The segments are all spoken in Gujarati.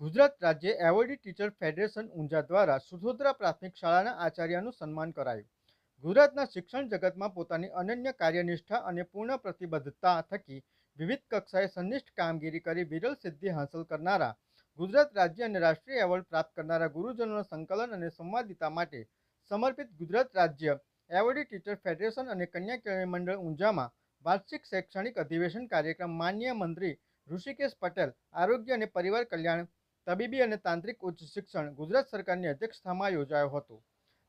ગુજરાત રાજ્ય એવોર્ડી ટીચર ફેડરેશન ઊંઝા દ્વારા સુધોદરા પ્રાથમિક શાળાના આચાર્યનું સન્માન કરાયું. ગુજરાતના શિક્ષણ જગતમાં પોતાની અનન્ય કાર્યનિષ્ઠા અને પૂર્ણ પ્રતિબદ્ધતા થકી વિવિધ કક્ષાએ સંનિષ્ઠ કામગીરી કરી વિરલ સિદ્ધિ હાંસલ કરનારા, ગુજરાત રાજ્ય અને રાષ્ટ્રીય એવોર્ડ પ્રાપ્ત કરનારા ગુરુજનોના સંકલન અને સંવાદિતા માટે સમર્પિત ગુજરાત રાજ્ય એવોર્ડી ટીચર ફેડરેશન અને કન્યા કેળવણી મંડળ ઊંઝામાં વાર્ષિક શૈક્ષણિક અધિવેશન કાર્યક્રમ માન્ય મંત્રી ઋષિકેશ પટેલ, આરોગ્ય અને પરિવાર કલ્યાણ તબીબી અને તાંત્રિક ઉચ્ચ શિક્ષણ ગુજરાત સરકારની અધ્યક્ષતામાં યોજાયો હતો,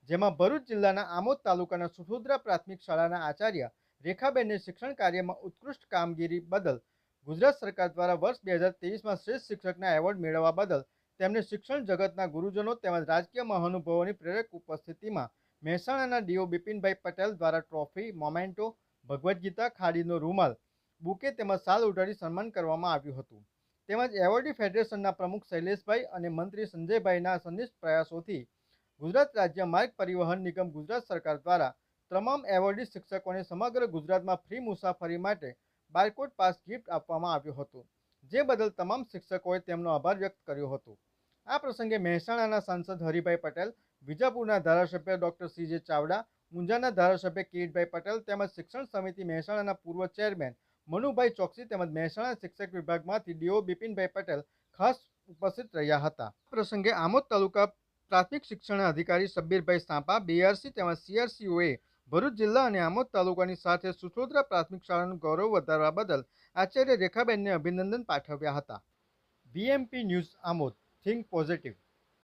જેમાં ભરૂચ જિલ્લાના આમોદ તાલુકાના સુસુદ્રા પ્રાથમિક શાળાના આચાર્ય રેખાબેનને શિક્ષણ કાર્યમાં ઉત્કૃષ્ટ કામગીરી બદલ ગુજરાત સરકાર દ્વારા વર્ષ બે હજાર તેવીસમાં શ્રેષ્ઠ શિક્ષકના એવોર્ડ મેળવવા બદલ તેમને શિક્ષણ જગતના ગુરુજનો તેમજ રાજકીય મહાનુભાવોની પ્રેરક ઉપસ્થિતિમાં મહેસાણાના ડીઓ બિપિનભાઈ પટેલ દ્વારા ટ્રોફી, મોમેન્ટો, ભગવદ્ ગીતા, ખાડીનો રૂમાલ, બુકે તેમજ સાલ ઉઢાડી સન્માન કરવામાં આવ્યું હતું. તેમજ એવોર્ડી ફેડરેશનના પ્રમુખ શૈલેષભાઈ અને મંત્રી સંજયભાઈના સંનિષ્ઠ પ્રયાસોથી ગુજરાત રાજ્ય માર્ગ પરિવહન નિગમ ગુજરાત સરકાર દ્વારા તમામ એવોર્ડી શિક્ષકોને સમગ્ર ગુજરાતમાં ફ્રી મુસાફરી માટે બારકોડ પાસ ગિફ્ટ આપવામાં આવ્યો હતો, જે બદલ તમામ શિક્ષકોએ તેમનો આભાર વ્યક્ત કર્યો હતો. આ પ્રસંગે મહેસાણાના સાંસદ હરિભાઈ પટેલ, વિજાપુરના ધારાસભ્ય ડોક્ટર સી જે ચાવડા, મુંજાના ધારાસભ્ય કિરીટભાઈ પટેલ તેમજ શિક્ષણ સમિતિ મહેસાણાના પૂર્વ ચેરમેન મનુભાઈ ચોકસી તેમજ મહેસાણા શિક્ષક વિભાગમાંથી ડીઓ બિપિનભાઈ પટેલ ખાસ ઉપસ્થિત રહ્યા હતા. પ્રસંગે આમોદ તાલુકા પ્રાથમિક શિક્ષણ અધિકારી શબ્બીરભાઈ સાંપા, બીઆરસી તેમજ સીઆરસીઓએ ભરૂચ જિલ્લા અને આમોદ તાલુકાની સાથે સુસોદરા પ્રાથમિક શાળાનું ગૌરવ વધારવા બદલ આચાર્ય રેખાબેનને અભિનંદન પાઠવ્યા હતા. BMP news Amod, think positive.